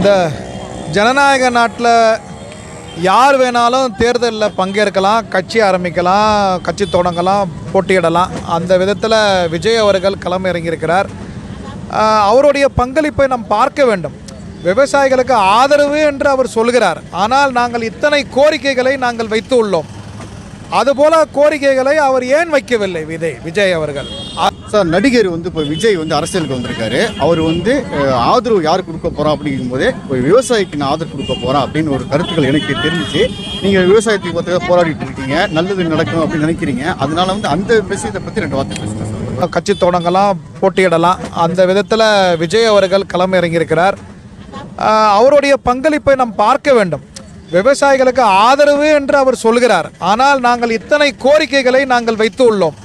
இந்த ஜனநாயக நாட்டில் யார் வேணாலும் தேர்தலில் பங்கேற்கலாம் கட்சி ஆரம்பிக்கலாம் கட்சி தொடங்கலாம் போட்டியிடலாம். அந்த விதத்தில் விஜய் அவர்கள் களம் இறங்கியிருக்கிறார் அவருடைய பங்களிப்பை நாம் பார்க்க வேண்டும். விவசாயிகளுக்கு ஆதரவு என்று அவர் சொல்கிறார். ஆனால் நாங்கள் இத்தனை கோரிக்கைகளை நாங்கள் வைத்து உள்ளோம். அதுபோல கோரிக்கைகளை அவர் ஏன் வைக்கவில்லை விஜய் விஜய் அவர்கள்? சார் நடிகர் வந்து இப்போ விஜய் வந்து அரசியலுக்கு வந்திருக்காரு. அவர் வந்து ஆதரவு யார் கொடுக்க போறா அப்படிங்கும்போதே ஒரு விவசாயிக்கு நான் ஆதரவு கொடுக்க போறேன் அப்படின்னு ஒரு கருத்துக்கள் எனக்கு தெரிஞ்சுச்சு. நீங்கள் விவசாயத்துக்கு பார்த்து போராடிட்டு இருக்கீங்க நல்லது நடக்கும் அப்படின்னு நினைக்கிறீங்க. அதனால வந்து அந்த விஷயத்தை பற்றி ரெண்டு வார்த்தை பேசுகிறேன் கட்சி தொடங்கலாம் போட்டியிடலாம். அந்த விதத்தில் விஜய் அவர்கள் களம் இறங்கியிருக்கிறார். அவருடைய பங்களிப்பை நாம் பார்க்க வேண்டும். விவசாயிகளுக்கு ஆதரவு என்று அவர் சொல்கிறார். ஆனால் நாங்கள் இத்தனை கோரிக்கைகளை நாங்கள் வைத்து உள்ளோம்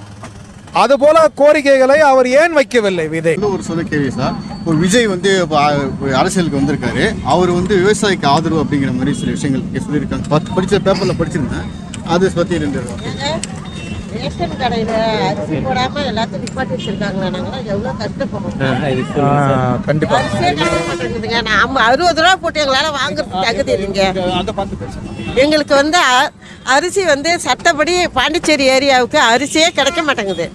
அதுபோல கோரிக்கைகளை அவர் ஏன் வைக்கவில்லை விஜய் இன்னும் ஒரு சொல்ல கேள்வி சார். ஒரு விஜய் வந்து இப்போ இப்போ அரசியலுக்கு வந்திருக்காரு. அவர் வந்து விவசாயிக்கு ஆதரவு அப்படிங்கிற மாதிரி சில விஷயங்கள் சொல்லியிருக்காங்க. பத்து படித்த பேப்பரில் படிச்சிருந்தேன். அதை பற்றி ரெண்டு. ரேஷன் கடையில அரிசி போடாம எல்லாத்தையும் நிப்பாட்டி வச்சிருக்காங்களா நாங்களாம் எவ்வளவு கஷ்டப்படுறோம். கண்டிப்பாக அரிசியே அறுபது ரூபா போட்டு எங்களால வாங்குறதுக்கு தகுதி இல்லைங்க. எங்களுக்கு வந்து அரிசி வந்து சட்டப்படி பாண்டிச்சேரி ஏரியாவுக்கு அரிசியே கிடைக்க மாட்டேங்குது.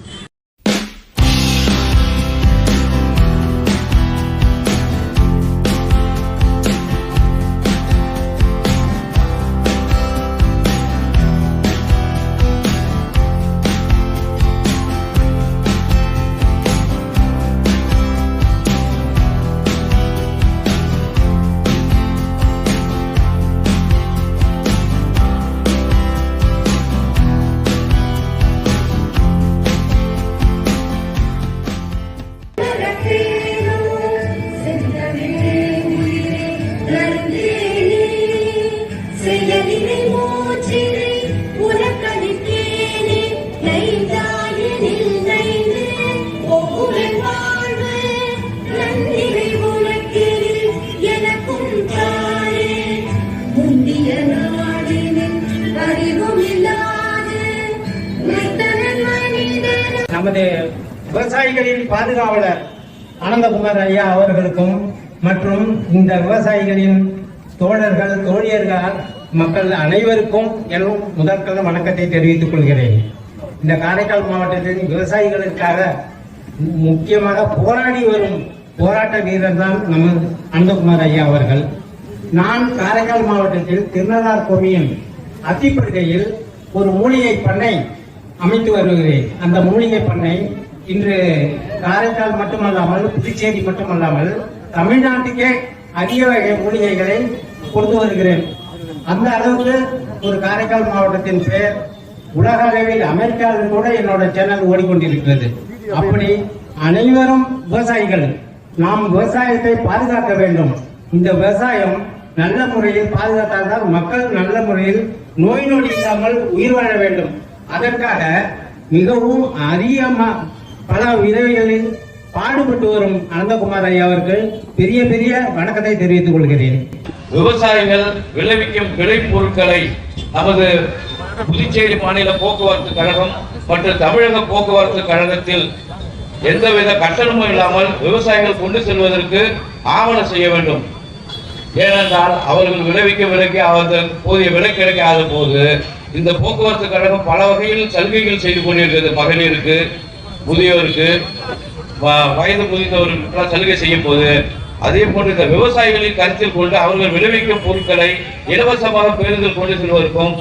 நமது விவசாயிகளின் பாதுகாவலர் அனந்தகுமார் ஐயா அவர்களுக்கும் மற்றும் இந்த விவசாயிகளின் தோழர்கள் தோழியர்கள் மக்கள் அனைவருக்கும் எனவும் முதற்கல்ல வணக்கத்தை தெரிவித்துக் கொள்கிறேன். இந்த காரைக்கால் மாவட்டத்தில் விவசாயிகளுக்காக முக்கியமாக போராடி வரும் போராட்ட வீரர் தான் நம்ம அனந்தகுமார் ஐயா அவர்கள். நான் காரைக்கால் மாவட்டத்தில் திருநள்ளார் கொம்மியின் அத்திப்படுகையில் ஒரு மூலிகை பண்ணை அமைத்து வருகிறேன். அந்த மூலிகை பண்ணை இன்று காரைக்கால் மட்டுமல்லாமல் புதுச்சேரி மட்டுமல்லாமல் தமிழ்நாட்டுக்கே அரிய வகை மூலிகைகளை கொண்டு வருகிறேன். அந்த அளவுக்கு ஒரு காரைக்கால் மாவட்டத்தின் பெயர் உலக அளவில் அமெரிக்காவில் கூட என்னோட சேனல் ஓடிக்கொண்டிருக்கிறது. அப்படி அனைவரும் விவசாயிகள். நாம் விவசாயத்தை பாதுகாக்க வேண்டும். இந்த விவசாயம் நல்ல முறையில் பாதுகாத்தால்தான் மக்கள் நல்ல முறையில் நோய் நொடி இல்லாமல் உயிர் வாழ வேண்டும். அதற்காக மிகவும் அரிய பல விதவிகளில் பாடுபட்டு வரும் அனந்தகுமார் ஐயா அவர்கள் பெரிய பெரிய வணக்கத்தை தெரிவித்துக் கொள்கிறேன். விவசாயிகள் விளைவிக்கும் விளைபொருட்களை நமது புதுச்சேரி மாநில போக்குவரத்து கழகம் மற்றும் தமிழக போக்குவரத்து கழகத்தில் எந்தவித கட்டணமும் இல்லாமல் விவசாயிகள் கொண்டு செல்வதற்கு ஆவணம் செய்ய வேண்டும். ஏனென்றால் அவர்கள் விளைவிக்க விலைக்கு அவர்கள் போதிய விலை கிடைக்காத போது இந்த போக்குவரத்து கழகம் பல வகையில் சலுகைகள் செய்து கொண்டிருக்கிறது. மகளிருக்கு முதியோருக்கு வ- வயது முதிர்ந்தவர்களுக்கு சலுகை செய்யும் போது அதே போன்று இந்த விவசாயிகளின் கருத்தில் கொண்டு அவர்கள் விளைவிக்கும் பொருட்களை இலவசமாக பேருந்தில் கொண்டு செல்வதற்கும்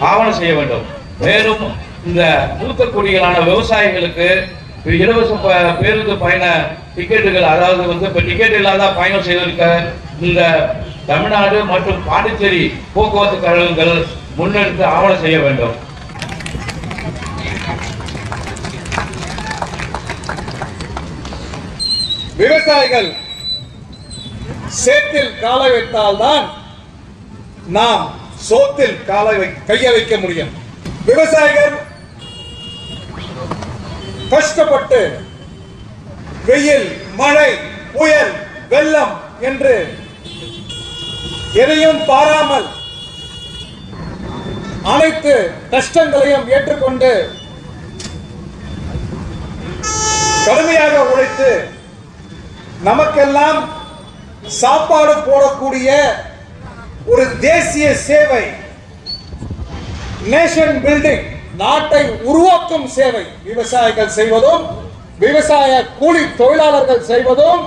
ஆவணம் செய்ய வேண்டும். மேலும் இந்த மூத்த குடிகளான விவசாயிகளுக்கு இலவச ப- பேருந்து பயண டிக்கெட்டுகள் அதாவது வந்து இப்போ டிக்கெட் இல்லாத பயணம் செய்வதற்கு இந்த தமிழ்நாடு மற்றும் பாண்டிச்சேரி போக்குவரத்து கழகங்கள் முன்னெடுத்து ஆவணம் செய்ய வேண்டும். விவசாயிகள் சேத்தில் காலை வைத்தால்தான் நாம் சோத்தில் காலை வை கைய வைக்க முடியும். விவசாயிகள் கஷ்டப்பட்டு வெயில் மழை புயல் வெள்ளம் என்று எதையும் பாராமல் அனைத்து கஷ்டங்களையும் ஏற்றுக்கொண்டு கடுமையாக உழைத்து நமக்கெல்லாம் சாப்பாடு போடக்கூடிய ஒரு தேசிய சேவை நேஷன் பில்டிங் நாட்டை உருவாக்கும் சேவை விவசாயிகள் செய்வதும் விவசாய கூலி தொழிலாளர்கள் செய்வதும்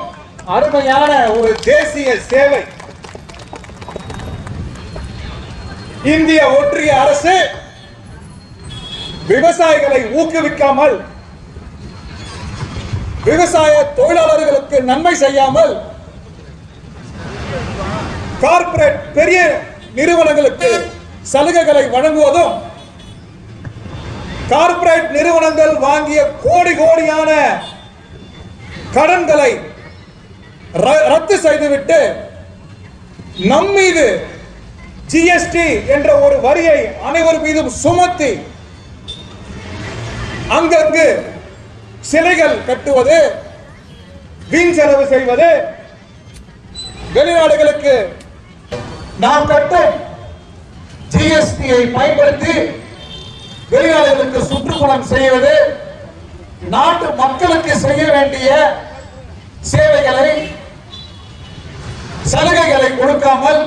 அருமையான ஒரு தேசிய சேவை. இந்திய ஒன்றிய அரசு விவசாயிகளை ஊக்குவிக்காமல் விவசாய தொழிலாளர்களுக்கு நன்மை செய்யாமல் கார்ப்பரேட் பெரிய நிறுவனங்களுக்கு சலுகைகளை வழங்குவதும் கார்ப்பரேட் நிறுவனங்கள் வாங்கிய கோடி கோடியான கடன்களை ர- ரத்து செய்துவிட்டு நம் மீது ஜிஎஸ்டி என்ற ஒரு வரியை அனைவர் மீதும் சுமத்தி அங்கங்கு சிலைகள் கட்டுவது வீண் செலவு செய்வது வெளிநாடுகளுக்கு நாம் கட்டும் ஜிஎஸ்டியை பயன்படுத்தி வெளிநாடுகளுக்கு சுற்றுப்புறம் செய்வது நாட்டு மக்களுக்கு செய்ய வேண்டிய சேவைகளை சலுகைகளை கொடுக்காமல்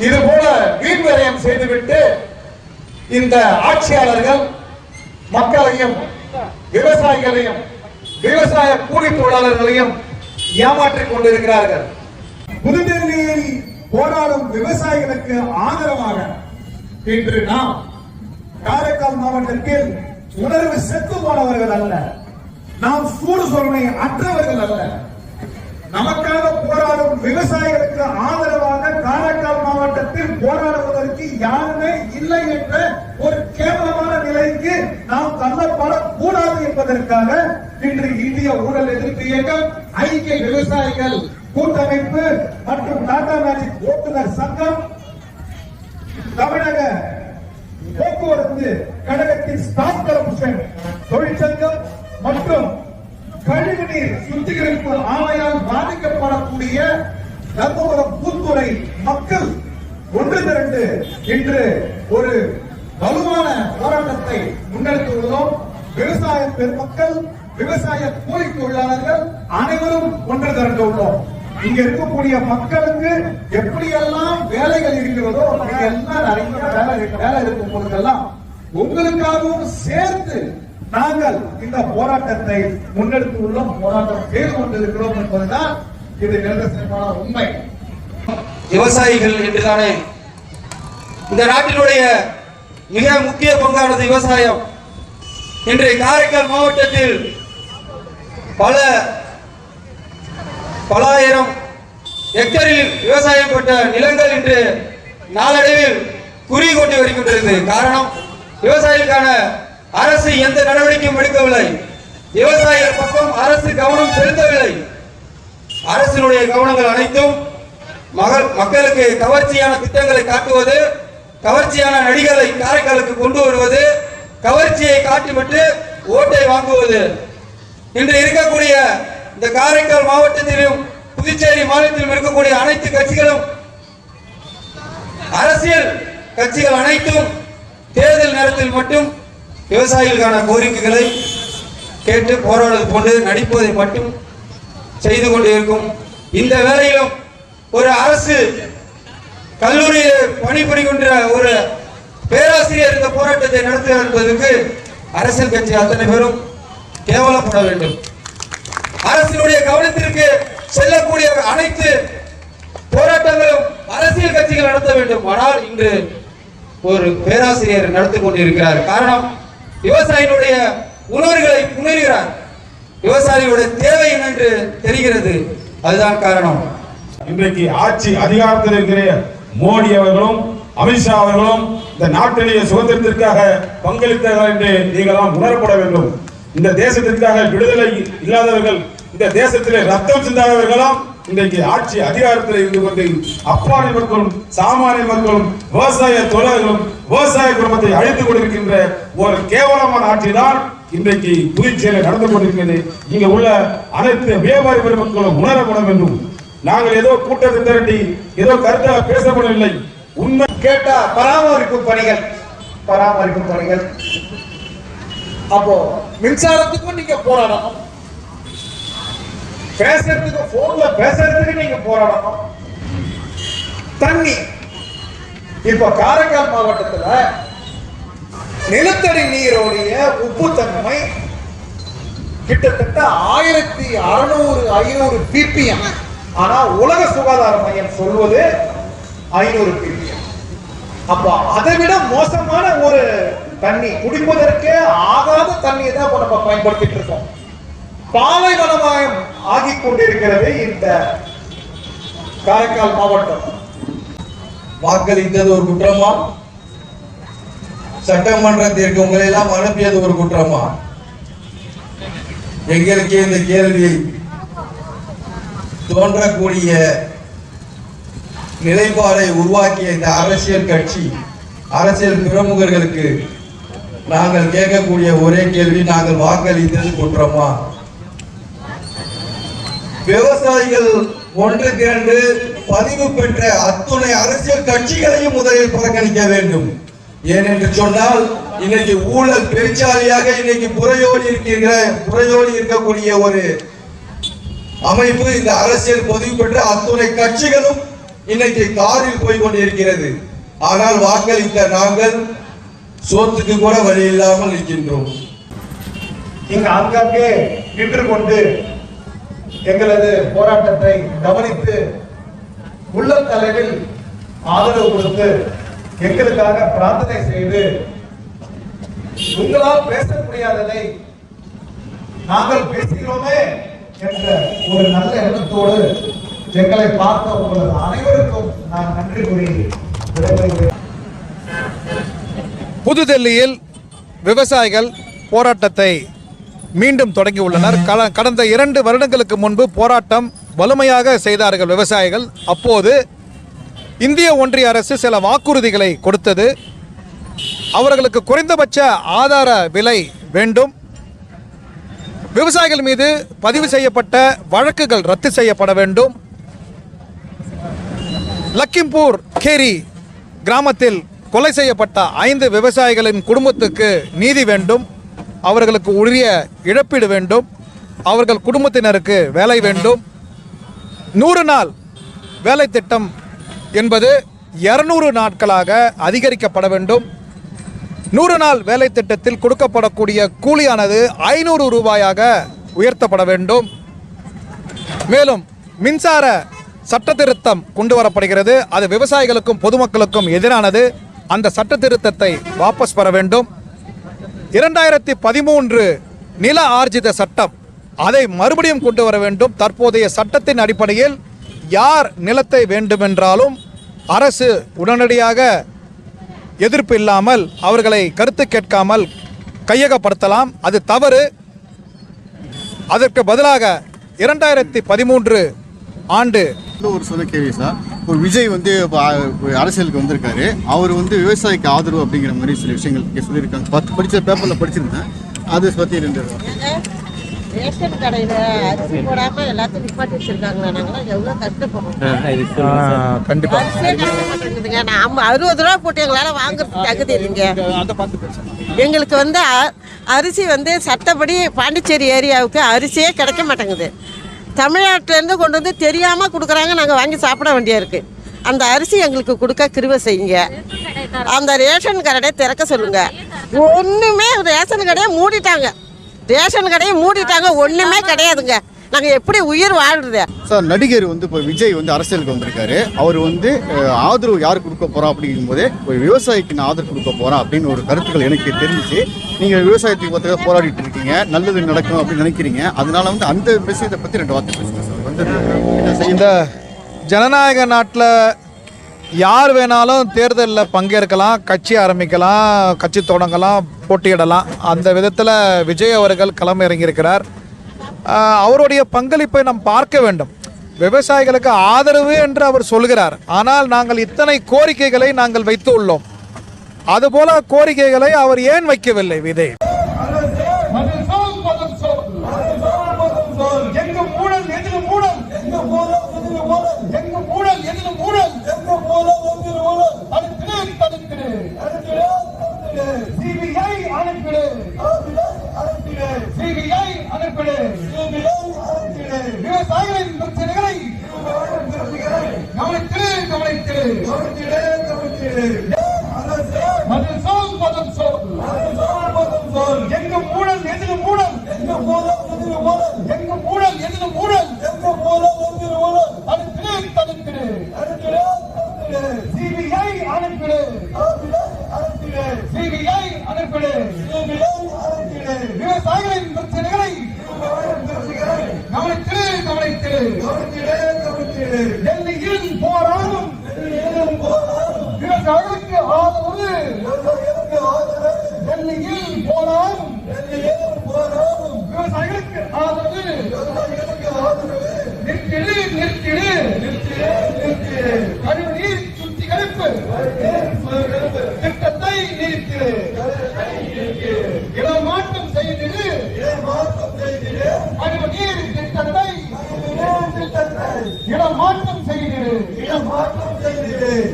இது போல வீண்வரையம் செய்துவிட்டு இந்த ஆட்சியாளர்கள் மக்களையும் விவசாயிகளையும் விவசாய கூலி தொழிலாளர்களையும் ஏமாற்றிக் கொண்டிருக்கிறார்கள். புதுடெல்லியில் போராடும் விவசாயிகளுக்கு ஆதரவாக இன்று நாம் காரைக்கால் மாவட்டத்தில் உணர்வு செத்து போனவர்கள் அல்ல. நாம் சூடு சொல்மை அற்றவர்கள் அல்ல. நமக்காக போராடும் விவசாயிகளுக்கு ஆதரவாக காரைக்கால் மாவட்டத்தில் போராடுவதற்கு யாருமே இல்லை என்ற ஒரு கேவலமான நிலைக்கு நாம் தள்ளப்படக்கூடாது என்பதற்காக இன்று இந்திய ஊழல் எதிர்ப்பு இயக்கம் ஐக்கிய விவசாயிகள் கூட்டமைப்பு மற்றும் டாடா மேஜிக் ஓட்டுநர் சங்கம் தமிழக போக்குவரத்து கழகத்தின் ஸ்டாஃப் கரப்ஷன் தொழிற்சங்கம் மற்றும் கழிவுநீர் சுத்திகரிப்பு ஆலையால் பாதிக்கப்படக்கூடிய தர்மபுரம் பூத்துறை மக்கள் ஒன்று திரண்டு இன்று ஒரு வலுவான போராட்டத்தை முன்னெடுத்துள்ளோம் விவசாய பெருமக்கள் விவசாய கூலி தொழிலாளர்கள் அனைவரும் ஒன்று திரண்டு உள்ளோம். இங்க இருக்கக்கூடிய மக்களுக்கு எப்படியெல்லாம் வேலைகள் இருக்கிறதோ எல்லாம் நிறைய வேலை வேலை இருக்கும் பொழுதெல்லாம் உங்களுக்காகவும் சேர்த்து நாங்கள் இந்த போராட்டத்தை முன்னெடுத்து உள்ளோம் போராட்டம் செய்து கொண்டிருக்கிறோம் என்பதுதான் இது நிரந்தரமான உண்மை. விவசாயிகள் என்றுதானே? இந்த நாட்டினுடைய மிக முக்கிய பங்கானது விவசாயம். இன்றைய காரைக்கால் மாவட்டத்தில் பல பலாயிரம் ஹெக்டரில் விவசாயம் கொண்ட நிலங்கள் இன்று நாளடைவில் குறி கொண்டு வருகின்றது. காரணம் விவசாயிகளுக்கான அரசு எந்த நடவடிக்கையும் எடுக்கவில்லை. விவசாயிகள் பக்கம் அரசு கவனம் செலுத்தவில்லை. அரசினுடைய கவனங்கள் அனைத்தும் மகள் மக்களுக்கு கவர்ச்சியான திட்டங்களை காட்டுவது கவர்ச்சியான நடிகளை காரைக்காலுக்கு கொண்டு வருவது கவர்ச்சியை காட்டிவிட்டு ஓட்டை வாங்குவது. இன்று இருக்கக்கூடிய இந்த காரைக்கால் மாவட்டத்திலும் புதுச்சேரி மாநிலத்திலும் இருக்கக்கூடிய அனைத்து கட்சிகளும் அரசியல் கட்சிகள் அனைத்தும் தேர்தல் நேரத்தில் மட்டும் விவசாயிகளுக்கான கோரிக்கைகளை கேட்டு போராடுவது போன்று நடிப்பதை மட்டும் செய்து கொண்டிருக்கும் இந்த வேலையிலும் ஒரு அரசு கல்லூரியில் பணிபுரிகின்ற ஒரு பேராசிரியர் இந்த போராட்டத்தை நடத்துகிறார் என்பதற்கு அரசியல் கட்சி அத்தனை பேரும் கேவலப்பட வேண்டும். அரசினுடைய கவனத்திற்கு செல்லக்கூடிய அனைத்து போராட்டங்களும் அரசியல் கட்சிகள் நடத்த வேண்டும். ஆனால் இன்று ஒரு பேராசிரியர் நடத்தி கொண்டிருக்கிறார். காரணம் விவசாயினுடைய உணர்வுகளை உணர்கிறார். விவசாயிகளுடைய தேவை என்னென்று தெரிகிறது. அதுதான் காரணம். இன்றைக்கு ஆட்சி அதிகாரத்தில் இருக்கிற மோடி அவர்களும் அமித்ஷா அவர்களும் இந்த நாட்டினுடைய சுதந்திரத்திற்காக பங்களித்தார்கள் என்று நீங்களாம் உணரப்பட வேண்டும். இந்த தேசத்திற்காக விடுதலை இல்லாதவர்கள் இந்த தேசத்திலே ரத்தம் சிந்தாதவர்களும் இன்றைக்கு ஆட்சி அதிகாரத்தில் இருந்து கொண்டு அப்பாவி மக்களும் சாமானிய மக்களும் விவசாய தொழிலாளர்களும் விவசாய குடும்பத்தை அழித்துக் கொண்டிருக்கின்ற ஒரு கேவலமான ஆட்சி தான் இன்றைக்கு புதுச்சேரியில் நடந்து கொண்டிருக்கிறது. இங்க உள்ள அனைத்து வியாபாரி பெருமக்களும் உணரப்பட வேண்டும் நாங்கள் ஏதோ கூட்டத்தை திரட்டி ஏதோ கருத்தாக பேசப்படவில்லை உண்மை கேட்டா பராமரிப்பு பணிகள் பராமரிப்பு பணிகள். அப்போ மின்சாரத்துக்கும் நீங்க போராடணும். பேசுறதுக்கு போன்ல பேசுறதுக்கு நீங்க போராடணும். தண்ணி. இப்ப காரைக்கால் மாவட்டத்துல நிலத்தடி நீரோடைய உப்புத்தன்மை கிட்டத்தட்ட ஆயிரத்தி அறுநூறு ஐநூறு பிபிஎம். ஆனா உலக சுகாதார மையம் சொல்வது ஐநூறு பிபிஎம். அப்ப அதை விட மோசமான ஒரு தண்ணி குடிப்பதற்கே ஆகாத தண்ணியை தான் நம்ம பயன்படுத்திட்டு இருக்கோம். பாலைவனமாயம் ஆகிக்கொண்டிருக்கிறது இந்த காரைக்கால் மாவட்டம். வாக்களித்தது ஒரு குற்றமா? சட்டமன்றத்திற்கு உங்களை எல்லாம் அனுப்பியது ஒரு குற்றமா? எங்களுக்கு இந்த கேள்வி தோன்றக்கூடிய நிலைப்பாடை உருவாக்கிய இந்த அரசியல் கட்சி அரசியல் பிரமுகர்களுக்கு நாங்கள் கேட்கக்கூடிய ஒரே கேள்வி நாங்கள் வாக்களித்தது குற்றமா? விவசாயிகள் ஒன்று திரண்டு பதிவு பெற்ற அத்துணை அரசியல் கட்சிகளையும் முதலில் புறக்கணிக்க வேண்டும். ஏனென்று சொன்னால் இன்னைக்கு ஊழல் பெருச்சாலையாக இன்னைக்கு புறையோடி இருக்கிற புறையோடி இருக்கக்கூடிய ஒரு அமைப்பு இந்த அரசியல் பதிவு பெற்ற அத்துணை கட்சிகளும் இன்னைக்கு காரில் போய் கொண்டிருக்கிறது ஆனால் வாக்களித்த நாங்கள் சோத்துக்கு கூட வழி இல்லாமல் இருக்கின்றோம் இங்கு அங்கங்கே நின்று கொண்டு எங்களது போராட்டத்தை கவனித்து உள்ள தலைவில் ஆதரவு கொடுத்து எங்களுக்காக பிரார்த்தனை செய்து உங்களால் பேச முடியாததை நாங்கள் பேசுகிறோமே என்ற ஒரு நல்ல எண்ணத்தோடு எங்களை பார்த்த உங்களது அனைவருக்கும் நான் நன்றி கூறி விடைபெறுகிறேன். புதுடெல்லியில் விவசாயிகள் போராட்டத்தை மீண்டும் தொடங்கியுள்ளனர் கடந்த இரண்டு வருடங்களுக்கு முன்பு போராட்டம் வலிமையாக செய்தார்கள் விவசாயிகள். அப்போது இந்திய ஒன்றிய அரசு சில வாக்குறுதிகளை கொடுத்தது. அவர்களுக்கு குறைந்தபட்ச ஆதார விலை வேண்டும். விவசாயிகள் மீது பதிவு செய்யப்பட்ட வழக்குகள் ரத்து செய்யப்பட வேண்டும். லக்கிம்பூர் கேரி கிராமத்தில் கொலை செய்யப்பட்ட ஐந்து விவசாயிகளின் குடும்பத்துக்கு நீதி வேண்டும். அவர்களுக்கு உரிய இழப்பீடு வேண்டும். அவர்கள் குடும்பத்தினருக்கு வேலை வேண்டும். நூறு நாள் வேலை திட்டம் என்பது இரநூறு நாட்களாக அதிகரிக்கப்பட வேண்டும். நூறு நாள் வேலை திட்டத்தில் கொடுக்கப்படக்கூடிய கூலியானது ஐநூறு ரூபாயாக உயர்த்தப்பட வேண்டும். மேலும் மின்சார சட்டத்திருத்தம் கொண்டு வரப்படுகிறது. அது விவசாயிகளுக்கும் பொதுமக்களுக்கும் எதிரானது. அந்த சட்டத்திருத்தத்தை வாபஸ் பெற வேண்டும். இரண்டாயிரத்தி பதிமூன்று நில ஆர்ஜித சட்டம். அதை மறுபடியும் கொண்டு வர வேண்டும். தற்போதைய சட்டத்தின் அடிப்படையில் யார் நிலத்தை வேண்டுமென்றாலும் அரசு உடனடியாக எதிர்ப்பு இல்லாமல் அவர்களை கருத்து கேட்காமல் கையகப்படுத்தலாம். அது தவறு. அதற்கு பதிலாக இரண்டாயிரத்தி பதிமூன்று ஆண்டு. ஒரு சொன்ன கேள்வி சார். இப்போ விஜய் வந்து அரசியலுக்கு வந்திருக்காரு. அவர் வந்து விவசாயிக்கு ஆதரவு அப்படிங்கிற மாதிரி சில விஷயங்கள் இங்கே சொல்லியிருக்காங்க. பத்து படிச்ச பேப்பரில் படிச்சிருந்தேன். அதை பற்றி ரெண்டு ரேஷன் கடையில அரிசி போடாம எல்லாத்தையும் நிப்பாட்டி வச்சிருக்காங்களா நாங்களாம் எவ்வளவு கஷ்டப்படுறோம். கண்டிப்பா. அரிசியே கிடைக்க மாட்டேங்குதுங்க. நான் அறுபது ரூபா போட்டு எங்களால வாங்குறது தகுதி இல்லைங்க. எங்களுக்கு வந்து அ- அரிசி வந்து சட்டப்படி பாண்டிச்சேரி ஏரியாவுக்கு அரிசியே கிடைக்க மாட்டேங்குது. தமிழ்நாட்டிலேருந்து கொண்டு வந்து தெரியாமல் கொடுக்குறாங்க நாங்கள் வாங்கி சாப்பிட வேண்டியா இருக்குது அந்த அரிசி எங்களுக்கு கொடுக்க கிருவை செய்யுங்க. அந்த ரேஷன் கடையை திறக்க சொல்லுங்க. ஒன்றுமே ரேஷன் கடையை மூடிட்டாங்க. ரேஷன் கடையை மூடிட்டாங்க ஒன்றுமே கிடையாதுங்க. நாங்கள் எப்படி உயிர் வாழ்றது? சார் நடிகர் வந்து இப்போ விஜய் வந்து அரசியலுக்கு வந்திருக்காரு. அவர் வந்து ஆதரவு யார் கொடுக்க போறா அப்படிங்கும்போதே ஒரு விவசாயிக்கு நான் ஆதரவு கொடுக்க போறேன் அப்படின்னு ஒரு கருத்துக்கள் எனக்கு தெரிஞ்சுச்சு. நீங்க விவசாயத்துக்கு பார்த்து போராடிட்டு இருக்கீங்க. நல்லது நடக்கும் அப்படின்னு நினைக்கிறீங்க. அதனால வந்து அந்த விஷயத்தை பத்தி ரெண்டு வார்த்தை பேசுங்க சார் வந்து இந்த ஜனநாயக நாட்டில் யார் வேணாலும் தேர்தலில் பங்கேற்கலாம் கட்சி ஆரம்பிக்கலாம் கட்சி தொடங்கலாம் போட்டியிடலாம். அந்த விதத்தில் விஜய் அவர்கள் களம் இறங்கியிருக்கிறார். அவருடைய பங்களிப்பை நாம் பார்க்க வேண்டும். விவசாயிகளுக்கு ஆதரவு என்று அவர் சொல்கிறார். ஆனால் நாங்கள் இத்தனை கோரிக்கைகளை நாங்கள் வைத்து உள்ளோம். அதுபோல கோரிக்கைகளை அவர் ஏன் வைக்கவில்லை விதை எங்க ஊழல் எதிர ஊழல் எங்க ஊழல் எதிர ஊழல் எங்க ஊழல் எதிர ஊழல் எங்க ஊழல் எதிர ஊழல் தடுக்கிடு தடுக்கிடு தடுக்கிடு சிபிஐ அனுப்பிடு அனுப்பிடு சிபிஐ அனுப்பிடு விவசாயிகளின் பிரச்சனைகளை கவனித்திடு கவனித்திடு மதம் சொல் மதம் சொல் எங்கும் ஊழல் எதிலும் ஊழல் எங்கும் ஊழல் எதிலும் ஊழல் தடுத்திடு தடுத்திடு சிபிஐ அனுப்பிடு சிபிஐ அனுப்பிடு விவசாயிகளின் பிரச்சனைகளை கவனித்திடு கவனித்திடு டெல்லியில் போராடும் விவசாயிகளுக்கு ஆதரவு டெல்லியில் போராடும் விவசாயிகளுக்கு. ஆதரவு. நிறுத்திடு நிறுத்திடு கழிவுநீர் சுத்திகரிப்பு திட்டத்தை நிறுத்திடு இடமாற்றம் செய்திடு. கழிவுநீர் திட்டத்தை. இடமாற்றம் செய்திடு. முத்துறை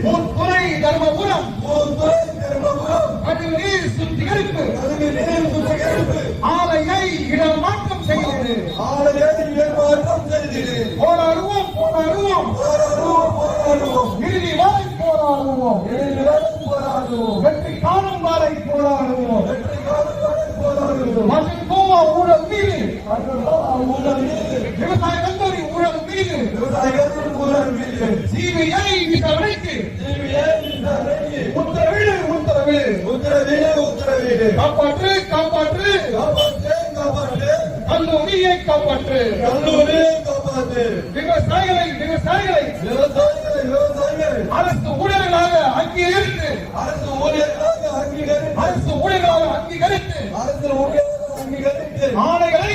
போராடுவோம். வெற்றி காணும் வரை போராடுவோம். மற்றும் கோவா ஊழல் மீது. விவசாய கல்லூரி ஊழல் மீது. சிபிஐ விசாரணைக்கு. உத்தரவிடு உத்தரவிடு. காப்பாற்று காப்பாற்று. கல்லூரியை காப்பாற்று. விவசாயிகளை விவசாயிகளை. அரசு ஊழியர்களாக அங்கீகரித்து அரசு ஊழியர்களாக அங்கீகரித்து ஆணைகளை